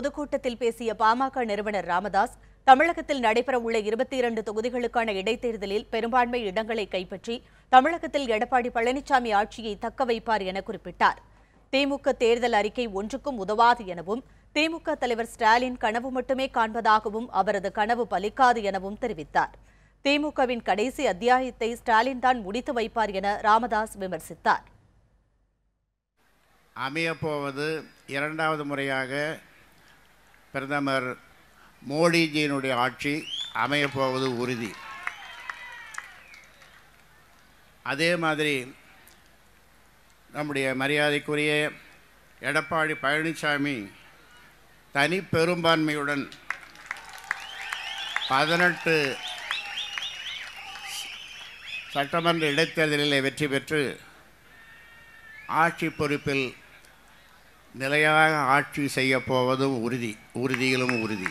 பொதுக்கூட்டத்தில் பேசிய பாமக நிறுவனர் ராமதாஸ் தமிழகத்தில் நடைபெறவுள்ள இருபத்தி இரண்டு தொகுதிகளுக்கான இடைத்தேர்தலில் பெரும்பான்மை இடங்களை கைப்பற்றி தமிழகத்தில் எடப்பாடி பழனிசாமி ஆட்சியை தக்க வைப்பார் என குறிப்பிட்டார். திமுக தேர்தல் அறிக்கை ஒன்றுக்கும் உதவாது எனவும் திமுக தலைவர் ஸ்டாலின் கனவு மட்டுமே காண்பதாகவும் அவரது கனவு பலிக்காது எனவும் தெரிவித்தார். திமுகவின் கடைசி அத்தியாயத்தை ஸ்டாலின் தான் முடித்து வைப்பார் என ராமதாஸ் விமர்சித்தார். அமையப்போவது இரண்டாவது முறையாக பிரதமர் மோடிஜியினுடைய ஆட்சி அமையப்போவது உறுதி. அதே மாதிரி நம்முடைய மரியாதைக்குரிய எடப்பாடி பழனிசாமி தனி பெரும்பான்மையுடன் பதினெட்டு சட்டமன்ற இடைத்தேர்தலில் வெற்றி பெற்று ஆட்சி பொறுப்பில் நிலையாக ஆட்சி செய்யப்போவதும் உறுதி உறுதியிலும் உறுதி.